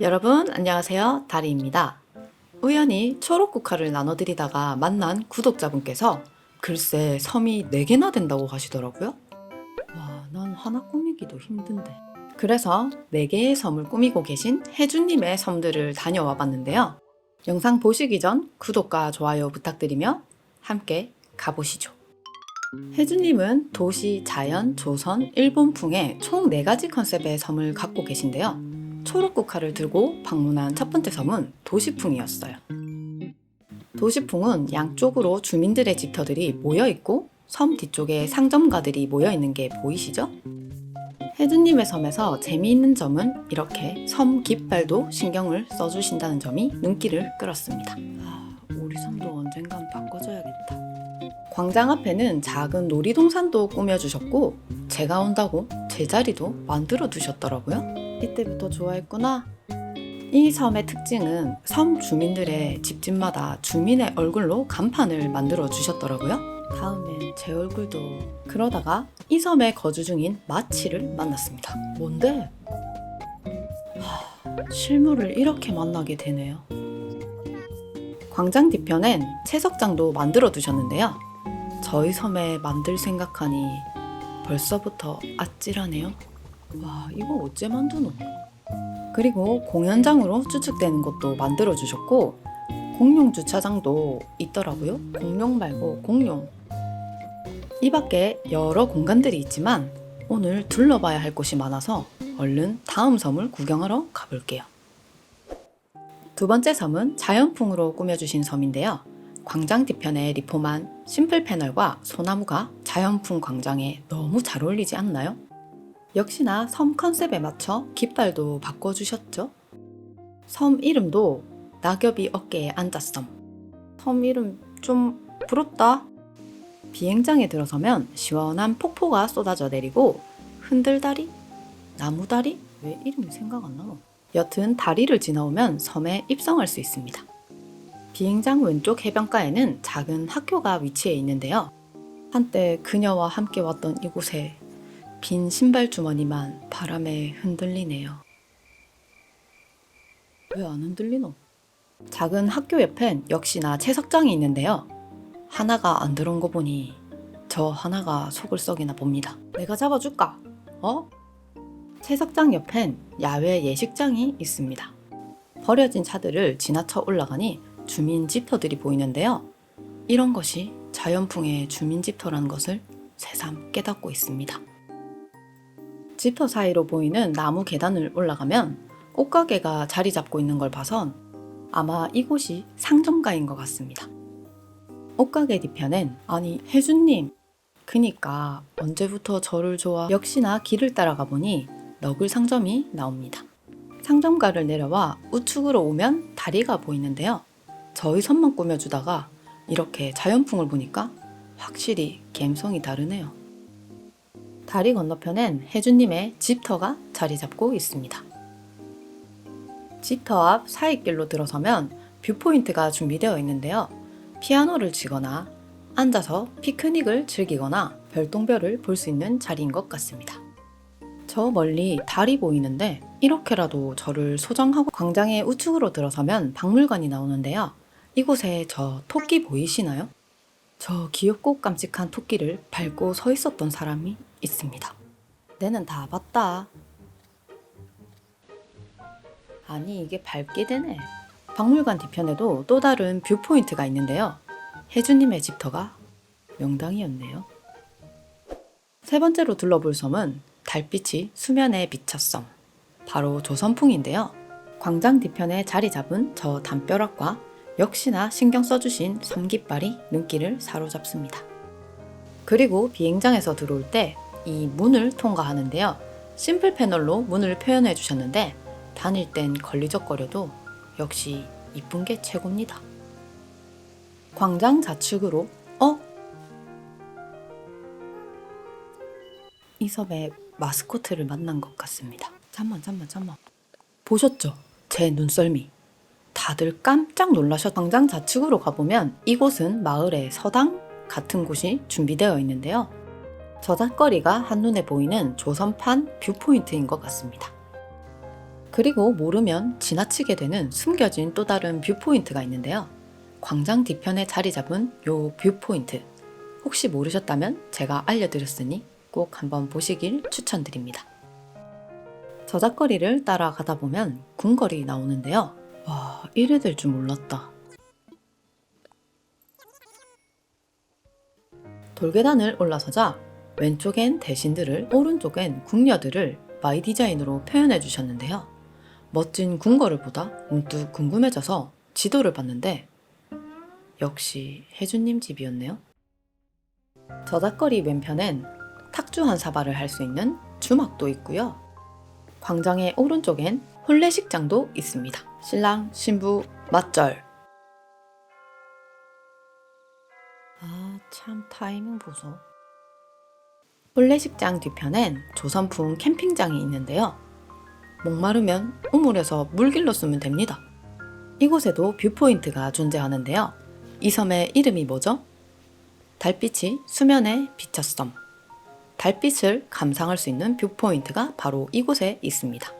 여러분 안녕하세요 다리입니다. 우연히 초록국화를 나눠드리다가 만난 구독자분께서 글쎄 섬이 4개나 된다고 하시더라고요. 와, 난 하나 꾸미기도 힘든데. 그래서 4개의 섬을 꾸미고 계신 혜주님의 섬들을 다녀와 봤는데요. 영상 보시기 전 구독과 좋아요 부탁드리며 함께 가보시죠. 혜주님은 도시, 자연, 조선, 일본풍의 총 4가지 컨셉의 섬을 갖고 계신데요. 초록국화를 들고 방문한 첫 번째 섬은 도시풍이었어요. 도시풍은 양쪽으로 주민들의 집터들이 모여 있고 섬 뒤쪽에 상점가들이 모여 있는 게 보이시죠? 혜주님의 섬에서 재미있는 점은 이렇게 섬 깃발도 신경을 써주신다는 점이 눈길을 끌었습니다. 아, 우리 섬도 언젠간 바꿔줘야겠다. 광장 앞에는 작은 놀이동산도 꾸며주셨고 제가 온다고 제자리도 만들어 두셨더라고요. 이때부터 좋아했구나. 이 섬의 특징은 섬 주민들의 집집마다 주민의 얼굴로 간판을 만들어 주셨더라고요. 다음엔 제 얼굴도 그러다가 이 섬에 거주 중인 마치를 만났습니다. 뭔데? 하, 실물을 이렇게 만나게 되네요. 광장 뒤편엔 채석장도 만들어 두셨는데요. 저희 섬에 만들 생각하니 벌써부터 아찔하네요. 와, 이거 어째 만드노? 그리고 공연장으로 추측되는 곳도 만들어 주셨고 공용 주차장도 있더라고요. 공룡 말고 공룡. 이 밖에 여러 공간들이 있지만 오늘 둘러봐야 할 곳이 많아서 얼른 다음 섬을 구경하러 가볼게요. 두 번째 섬은 자연풍으로 꾸며주신 섬인데요. 광장 뒤편에 리폼한 심플 패널과 소나무가 자연풍 광장에 너무 잘 어울리지 않나요? 역시나 섬 컨셉에 맞춰 깃발도 바꿔주셨죠. 섬 이름도 낙엽이 어깨에 앉았섬. 섬 이름 좀 부럽다. 비행장에 들어서면 시원한 폭포가 쏟아져 내리고 흔들다리? 나무다리? 왜 이름이 생각 안 나노? 여튼 다리를 지나오면 섬에 입성할 수 있습니다. 비행장 왼쪽 해변가에는 작은 학교가 위치해 있는데요. 한때 그녀와 함께 왔던 이곳에 빈 신발 주머니만 바람에 흔들리네요. 왜 안 흔들리노? 작은 학교 옆엔 역시나 채석장이 있는데요. 하나가 안 들어온 거 보니 저 하나가 속을 썩이나 봅니다. 내가 잡아줄까? 어? 채석장 옆엔 야외 예식장이 있습니다. 버려진 차들을 지나쳐 올라가니 주민 집터들이 보이는데요. 이런 것이 자연풍의 주민 집터라는 것을 새삼 깨닫고 있습니다. 집터 사이로 보이는 나무 계단을 올라가면 옷가게가 자리 잡고 있는 걸 봐선 아마 이곳이 상점가인 것 같습니다. 옷가게 뒤편엔 아니 혜준님 그니까 언제부터 저를 좋아 역시나 길을 따라가 보니 너굴 상점이 나옵니다. 상점가를 내려와 우측으로 오면 다리가 보이는데요. 저희 섬만 꾸며주다가 이렇게 자연풍을 보니까 확실히 감성이 다르네요. 다리 건너편엔 혜주님의 집터가 자리 잡고 있습니다. 집터 앞 사이길로 들어서면 뷰포인트가 준비되어 있는데요. 피아노를 치거나 앉아서 피크닉을 즐기거나 별똥별을 볼 수 있는 자리인 것 같습니다. 저 멀리 달이 보이는데 이렇게라도 저를 소정하고 광장의 우측으로 들어서면 박물관이 나오는데요. 이곳에 저 토끼 보이시나요? 저 귀엽고 깜찍한 토끼를 밟고 서 있었던 사람이 있습니다. 내는 다 봤다. 아니 이게 밟게 되네. 박물관 뒤편에도 또 다른 뷰포인트가 있는데요. 혜주님의 집터가 명당이었네요. 세 번째로 둘러볼 섬은 달빛이 수면에 비쳤 섬. 바로 조선풍인데요. 광장 뒤편에 자리 잡은 저 담벼락과 역시나 신경 써주신 섬깃발이 눈길을 사로잡습니다. 그리고 비행장에서 들어올 때 이 문을 통과하는데요. 심플 패널로 문을 표현해 주셨는데 다닐 땐 걸리적거려도 역시 이쁜 게 최고입니다. 광장 좌측으로 어? 이 섬에 마스코트를 만난 것 같습니다. 잠만 잠만 잠만. 보셨죠? 제 눈썰미. 다들 깜짝 놀라셨. 광장 좌측으로 가보면 이곳은 마을의 서당 같은 곳이 준비되어 있는데요. 저작거리가 한눈에 보이는 조선판 뷰포인트인 것 같습니다. 그리고 모르면 지나치게 되는 숨겨진 또 다른 뷰포인트가 있는데요. 광장 뒤편에 자리 잡은 요 뷰포인트. 혹시 모르셨다면 제가 알려드렸으니 꼭 한번 보시길 추천드립니다. 저작거리를 따라가다 보면 궁궐이 나오는데요. 와, 이래 될 줄 몰랐다. 돌계단을 올라서자 왼쪽엔 대신들을, 오른쪽엔 궁녀들을 마이 디자인으로 표현해 주셨는데요. 멋진 궁궐을 보다 문득 궁금해져서 지도를 봤는데 역시 혜주님 집이었네요. 저작거리 왼편엔 탁주한 사발을 할 수 있는 주막도 있고요. 광장의 오른쪽엔 혼례식장도 있습니다. 신랑, 신부, 맞절. 아, 참 타이밍 보소. 혼례식장 뒤편엔 조선풍 캠핑장이 있는데요. 목마르면 우물에서 물 길러 쓰면 됩니다. 이곳에도 뷰포인트가 존재하는데요. 이 섬의 이름이 뭐죠? 달빛이 수면에 비쳤섬. 달빛을 감상할 수 있는 뷰포인트가 바로 이곳에 있습니다.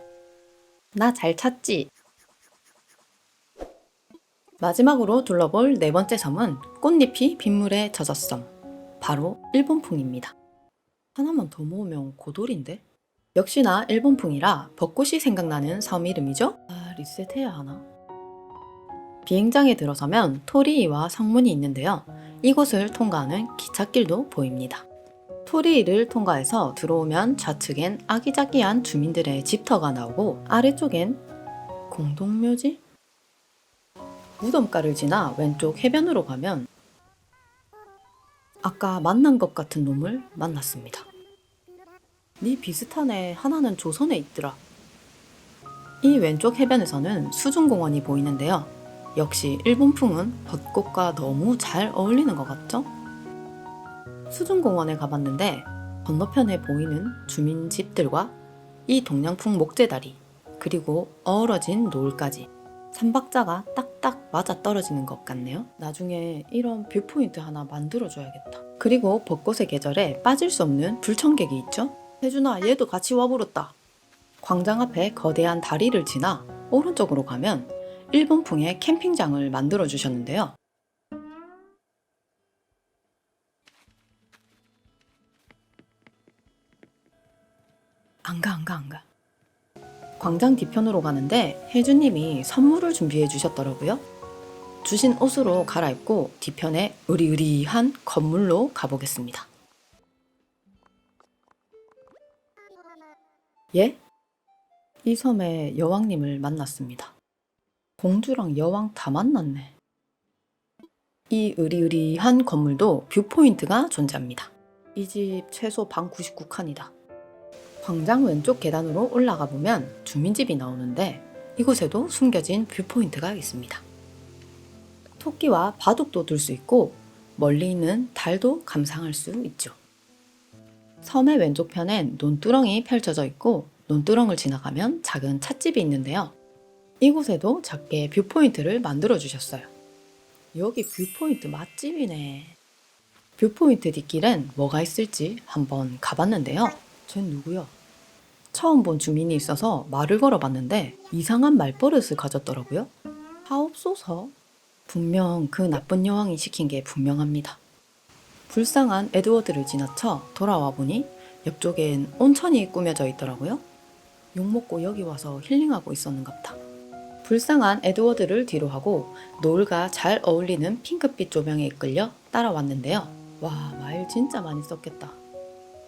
나 잘 찾지? 마지막으로 둘러볼 네 번째 섬은 꽃잎이 빗물에 젖었 섬. 바로 일본풍입니다. 하나만 더 모으면 고돌인데? 역시나 일본풍이라 벚꽃이 생각나는 섬 이름이죠? 아, 리셋해야 하나? 비행장에 들어서면 토리이와 성문이 있는데요. 이곳을 통과하는 기찻길도 보입니다. 토리이를 통과해서 들어오면 좌측엔 아기자기한 주민들의 집터가 나오고 아래쪽엔 공동묘지? 무덤가를 지나 왼쪽 해변으로 가면 아까 만난 것 같은 놈을 만났습니다. 네 비슷한 애 하나는 조선에 있더라. 이 왼쪽 해변에서는 수중공원이 보이는데요. 역시 일본풍은 벚꽃과 너무 잘 어울리는 것 같죠? 수중공원에 가봤는데 건너편에 보이는 주민 집들과 이 동양풍 목재다리 그리고 어우러진 노을까지 삼박자가 딱딱 맞아 떨어지는 것 같네요. 나중에 이런 뷰포인트 하나 만들어줘야겠다. 그리고 벚꽃의 계절에 빠질 수 없는 불청객이 있죠? 혜준아 얘도 같이 와버렸다. 광장 앞에 거대한 다리를 지나 오른쪽으로 가면 일본풍의 캠핑장을 만들어 주셨는데요. 안 가, 안 가, 안 가. 광장 뒤편으로 가는데 혜주님이 선물을 준비해 주셨더라고요. 주신 옷으로 갈아입고 뒤편에 으리으리한 건물로 가보겠습니다. 예? 이 섬에 여왕님을 만났습니다. 공주랑 여왕 다 만났네. 이 으리으리한 건물도 뷰포인트가 존재합니다. 이 집 최소 방 99칸이다. 광장 왼쪽 계단으로 올라가 보면 주민집이 나오는데 이곳에도 숨겨진 뷰포인트가 있습니다. 토끼와 바둑도 둘 수 있고 멀리 있는 달도 감상할 수 있죠. 섬의 왼쪽 편엔 논두렁이 펼쳐져 있고 논두렁을 지나가면 작은 찻집이 있는데요. 이곳에도 작게 뷰포인트를 만들어 주셨어요. 여기 뷰포인트 맛집이네. 뷰포인트 뒷길엔 뭐가 있을지 한번 가봤는데요. 쟨 누구야? 처음 본 주민이 있어서 말을 걸어봤는데 이상한 말버릇을 가졌더라고요. 하옵소서. 분명 그 나쁜 여왕이 시킨 게 분명합니다. 불쌍한 에드워드를 지나쳐 돌아와 보니 옆쪽엔 온천이 꾸며져 있더라고요. 욕먹고 여기 와서 힐링하고 있었는갑다. 불쌍한 에드워드를 뒤로 하고 노을과 잘 어울리는 핑크빛 조명에 이끌려 따라왔는데요. 와, 말 진짜 많이 썼겠다.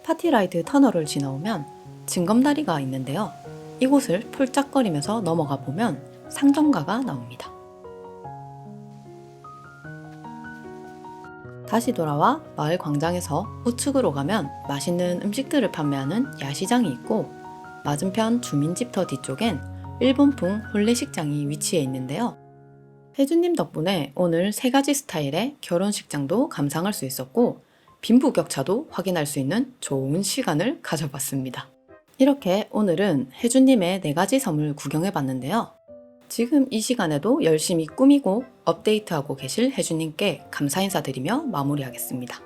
파티라이트 터널을 지나오면 징검다리가 있는데요. 이곳을 폴짝거리면서 넘어가 보면 상점가가 나옵니다. 다시 돌아와 마을 광장에서 우측으로 가면 맛있는 음식들을 판매하는 야시장이 있고 맞은편 주민집터 뒤쪽엔 일본풍 혼례식장이 위치해 있는데요. 혜주님 덕분에 오늘 세 가지 스타일의 결혼식장도 감상할 수 있었고 빈부격차도 확인할 수 있는 좋은 시간을 가져봤습니다. 이렇게 오늘은 혜주님의 네 가지 섬을 구경해 봤는데요. 지금 이 시간에도 열심히 꾸미고 업데이트하고 계실 혜주님께 감사 인사드리며 마무리하겠습니다.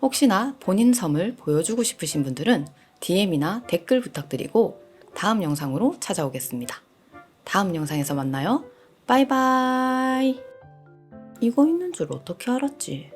혹시나 본인 섬을 보여주고 싶으신 분들은 DM이나 댓글 부탁드리고 다음 영상으로 찾아오겠습니다. 다음 영상에서 만나요. 바이바이. 이거 있는 줄 어떻게 알았지?